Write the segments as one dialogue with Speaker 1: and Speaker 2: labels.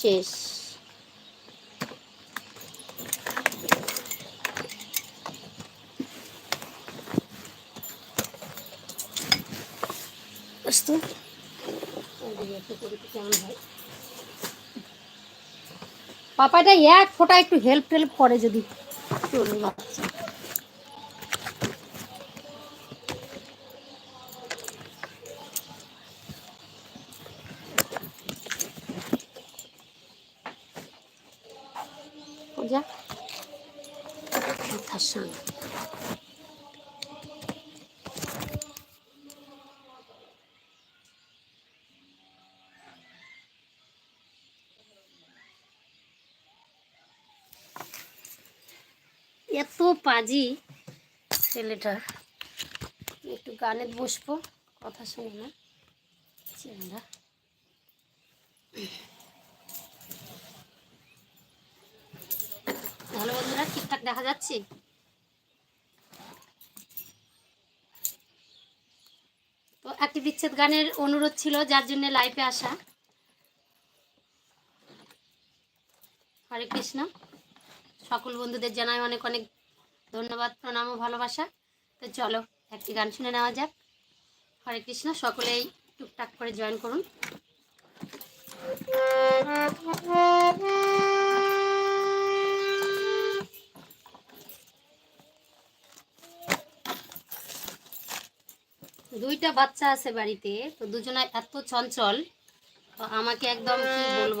Speaker 1: শেষ। আসতো পাপাটা এক ফোঁটা একটু হেল্প টেল্প করে যদি। চলবে বাচ্চা ও যা মাথার সঙ্গে এত পাজি ছেলেটা একটু গানে বসবো, কথা শুনে না। ছেলেরা। ভালো বন্ধুরা ঠিকঠাক দেখা যাচ্ছে? তো একটি বিচ্ছেদ গানের অনুরোধ ছিল, যার জন্য লাইভে আসা। হরে কৃষ্ণ। সকল বন্ধুদের জানাই অনেক অনেক ধন্যবাদ, প্রণাম ও ভালোবাসা। তো চলো, একটি গান শুনে নেওয়া যাক। হরে কৃষ্ণ, সকলেই টুকটাক করে জয়েন করুন। দুইটা বাচ্চা আছে বাড়িতে, তো দুজনে এত চঞ্চল আমাকে একদম কি বলব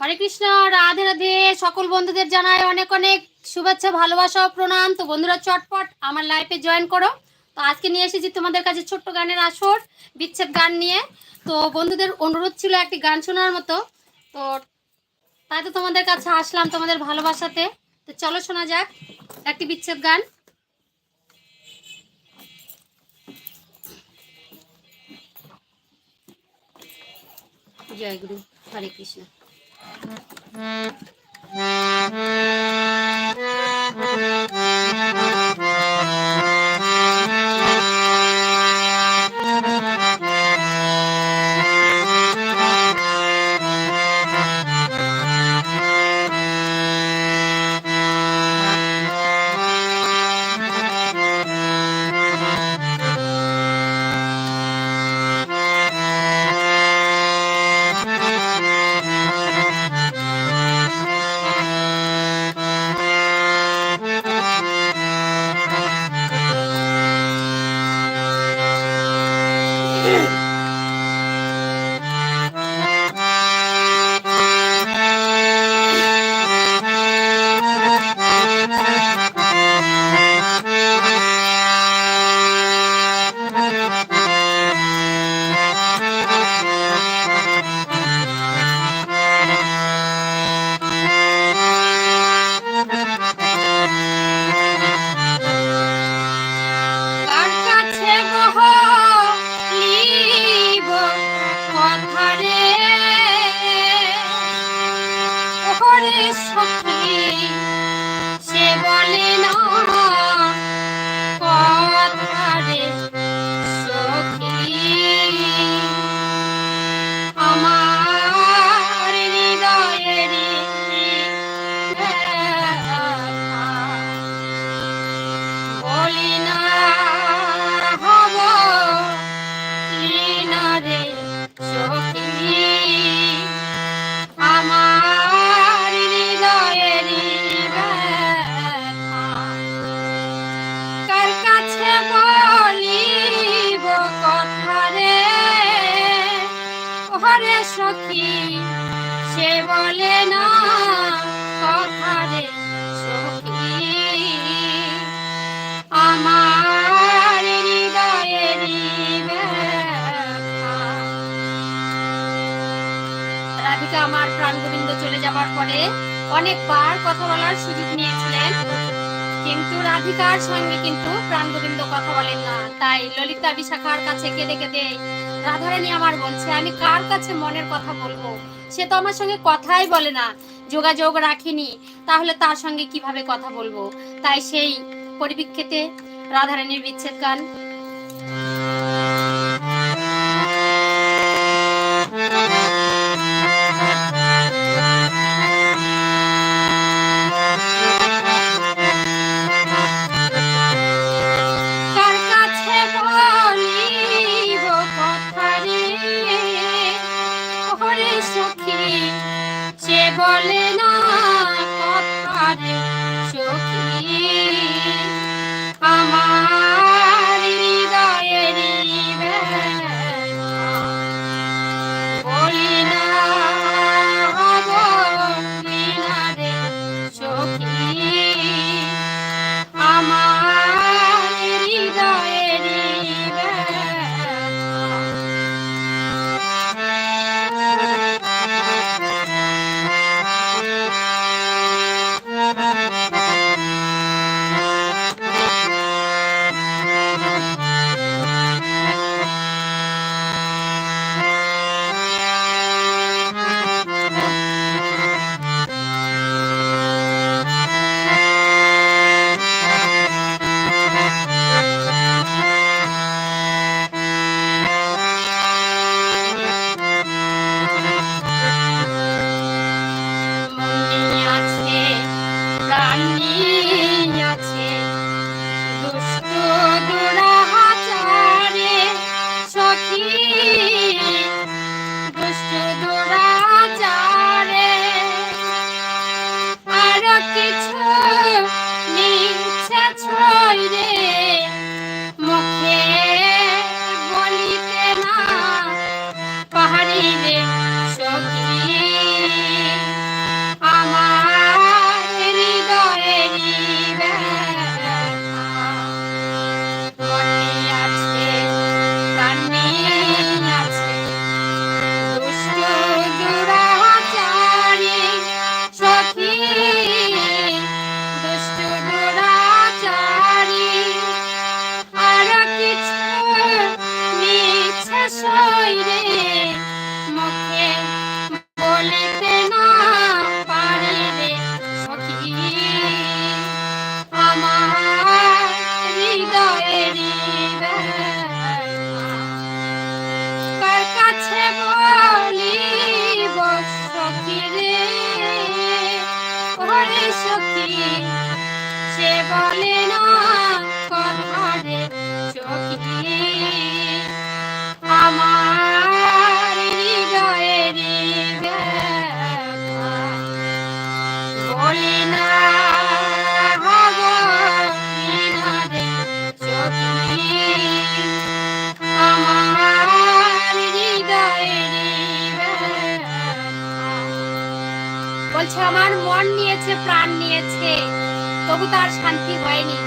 Speaker 1: হরে কৃষ্ণ, রাধে রাধে। সকল বন্ধুদের জানাই অনেক অনেক শুভেচ্ছা, ভালোবাসা ও প্রণাম। তো বন্ধুরা, চটপট আমার লাইফে জয়েন করো। তো আজকে নিয়ে এসেছি তোমাদের কাছে ছোট্ট গানের আসর, বিচ্ছেদ গান নিয়ে। তো বন্ধুদের অনুরোধ ছিল একটি গান শোনার মতো। তো তাই তো তোমাদের কাছে আসলাম তোমাদের ভালোবাসাতে। তো চলো শোনা যাক একটি বিচ্ছেদ গান। জয় গুরু, হরে কৃষ্ণ। কার Yeah. ওরে সখী বলে না আমার হৃদয়েরই ব্যথা। রাধিকা আমার প্রাণ গোবিন্দ চলে যাবার পরে অনেকবার কথা বলার সুযোগ নিয়েছিলেন। কিন্তু রাধিকার সঙ্গে কিন্তু প্রাণ গোবিন্দ কথা বলেন না। তাই ললিতা বিশাখার কাছে কেঁদে কেঁদে, রাধারানী আমার বলছে, আমি কার কাছে মনের কথা বলব? সে তো আমার সঙ্গে কথাই বলে না। যোগাযোগ রাখেনি। তাহলে তার সঙ্গে কীভাবে কথা বলব? তাই সেই পরিপ্রেক্ষিতে রাধারানীর বিচ্ছেদ গান বলে ওরে সখী। সে বলে না কথা রে সখী। আমার মন নিয়েছে, প্রাণ নিয়েছে। তবু তার শান্তি হয়নি।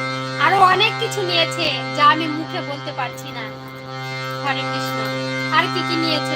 Speaker 1: আরও অনেক কিছু নিয়েছে যা আমি মুখে বলতে পারছি না। হরে কৃষ্ণ, আর কি কি নিয়েছে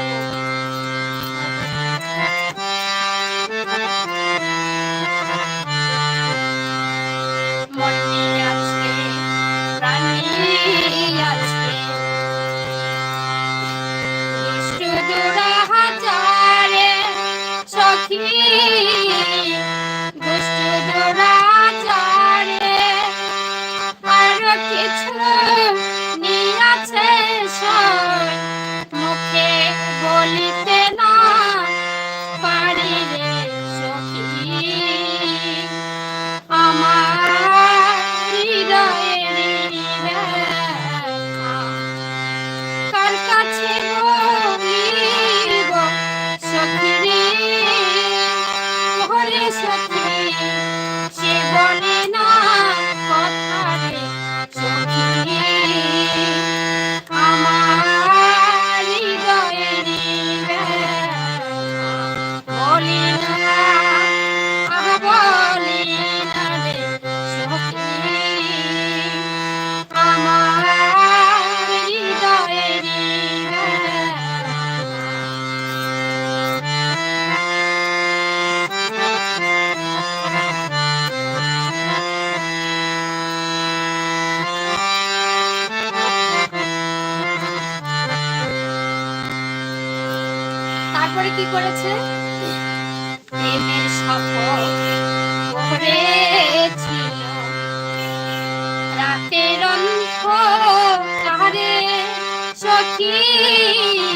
Speaker 1: কি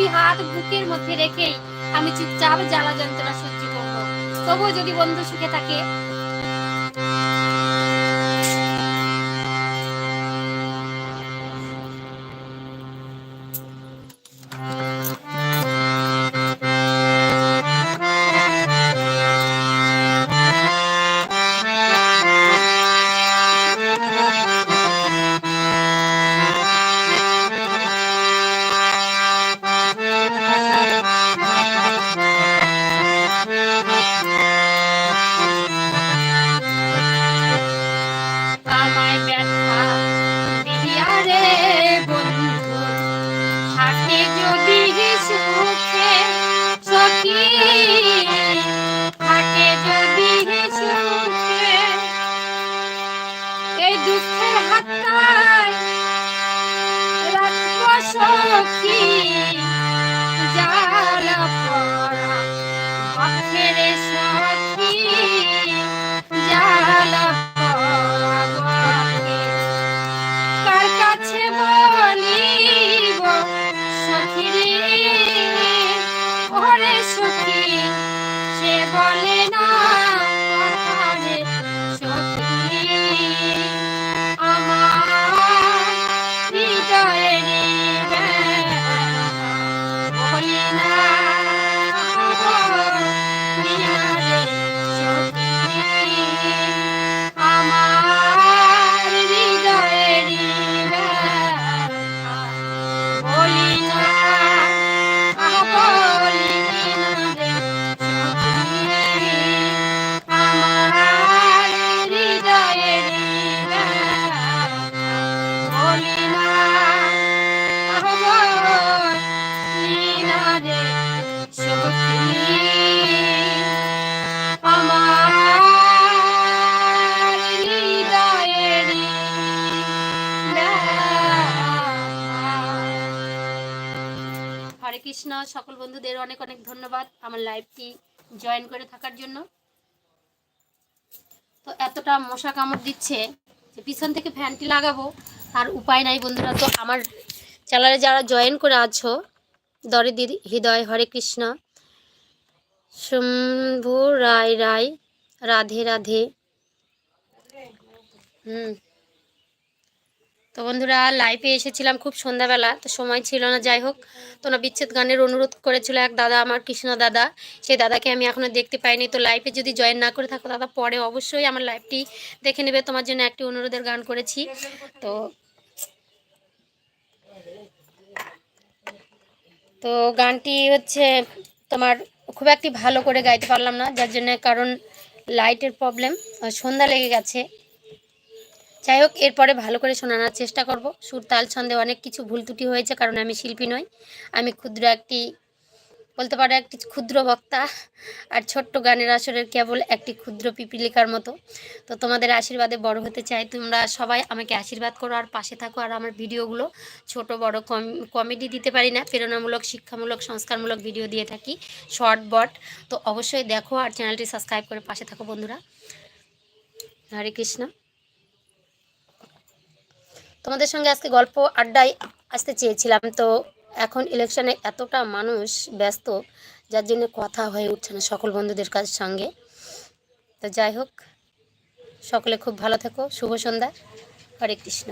Speaker 1: দুই হাত বুকের মধ্যে রেখেই আমি চুপচাপ জ্বালা যন্ত্রণা সহ্য করব। তবুও যদি বন্ধু সুখে থাকে ধন্যবাদ আমার লাইভটি জয়েন করে থাকার জন্য। তো এতটা মশা কামড় দিচ্ছে যে পিছন থেকে ফ্যানটি লাগাবো, আর উপায় নাই বন্ধুরা। তো আমার চ্যানেলে যারা জয়েন করে আছো দরিদির হৃদয়, হরে কৃষ্ণ, শম্ভু, রায় রায়, রাধে রাধে। হুম। তো বন্ধুরা লাইভে এসেছিলাম খুব সন্ধ্যাবেলা, তো সময় ছিল না, যাই হোক। তো না, বিচ্ছেদ গানের অনুরোধ করেছিল এক দাদা, আমার কৃষ্ণ দাদা। সেই দাদাকে আমি এখনও দেখতে পাইনি। তো লাইভে যদি জয়েন না করে থাকো দাদা, পরে অবশ্যই আমার লাইভটি দেখে নেবে। তোমার জন্য একটি অনুরোধের গান করেছি। তো তো গানটি হচ্ছে তোমার খুব একটি ভালো করে গাইতে পারলাম না, যার জন্য কারণ লাইটের প্রবলেম সন্ধ্যা লেগে গেছে। যাই হোক, এরপরে ভালো করে শোনানোর চেষ্টা করব। সুর তাল ছন্দে অনেক কিছু ভুল ত্রুটি হয়েছে, কারণ আমি শিল্পী নই। আমি ক্ষুদ্র একটি, বলতে পারো একটি ক্ষুদ্র বক্তা, আর ছোট্ট গানের আসরের কেবল একটি ক্ষুদ্র পিপিলিকার মতো। তো তোমাদের আশীর্বাদে বড় হতে চাই। তোমরা সবাই আমাকে আশীর্বাদ করো, আর পাশে থাকো, আর আমার ভিডিওগুলো ছোট, বড়, কম, কমেডি দিতে পারি না। প্রেরণামূলক, শিক্ষামূলক, সংস্কারমূলক ভিডিও দিয়ে থাকি, শর্ট, বট। তো অবশ্যই দেখো, আর চ্যানেলটি সাবস্ক্রাইব করে পাশে থাকো, বন্ধুরা। হরে কৃষ্ণ। তোমাদের সঙ্গে আজকে গল্প আড্ডায় আসতে চেয়েছিলাম। তো এখন ইলেকশনে এতটা মানুষ ব্যস্ত, যার জন্য কথা হয়ে উঠছে না সকল বন্ধুদের কাজ সঙ্গে। তো যাই হোক, সকলে খুব ভালো থেকো, শুভ সন্ধ্যা। হরে কৃষ্ণ।